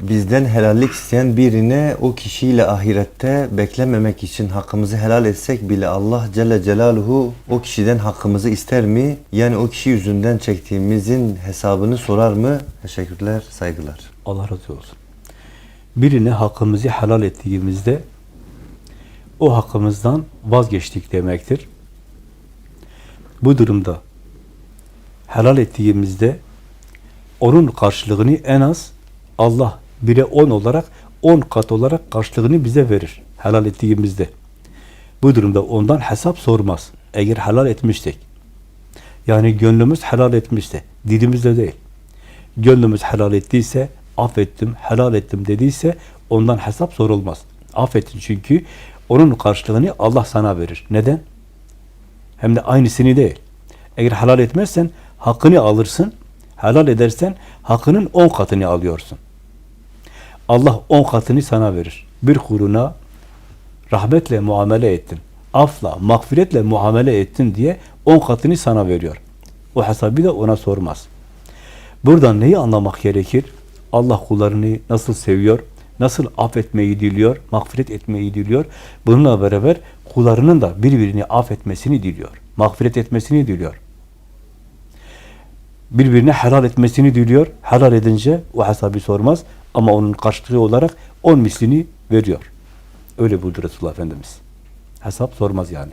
bizden helallik isteyen birine o kişiyle ahirette beklememek için hakkımızı helal etsek bile Allah Celle Celaluhu o kişiden hakkımızı ister mi? Yani o kişi yüzünden çektiğimizin hesabını sorar mı? Teşekkürler, saygılar. Allah razı olsun. Birine hakkımızı helal ettiğimizde o hakkımızdan vazgeçtik demektir. Bu durumda helal ettiğimizde onun karşılığını en az Allah bire on olarak on kat olarak karşılığını bize verir. Helal ettiğimizde. Bu durumda ondan hesap sormaz. Eğer helal etmiştik. Yani gönlümüz helal etmişse, dilimizde değil. Gönlümüz helal ettiyse, affettim, helal ettim dediyse ondan hesap sorulmaz. Affettin çünkü onun karşılığını Allah sana verir. Neden? Hem de aynısını değil. Eğer helal etmezsen hakkını alırsın. Helal edersen hakkının on katını alıyorsun. Allah on katını sana verir. Bir kuruna rahmetle muamele ettin. Afla, mağfiretle muamele ettin diye on katını sana veriyor. O hesabı da ona sormaz. Buradan neyi anlamak gerekir? Allah kullarını nasıl seviyor, nasıl affetmeyi diliyor, mağfiret etmeyi diliyor. Bununla beraber kullarının da birbirini affetmesini diliyor, mağfiret etmesini diliyor. Birbirine helal etmesini diliyor. Helal edince o hesabı sormaz ama onun karşılığı olarak on mislini veriyor. Öyle buyurdu Resulullah Efendimiz. Hesap sormaz yani.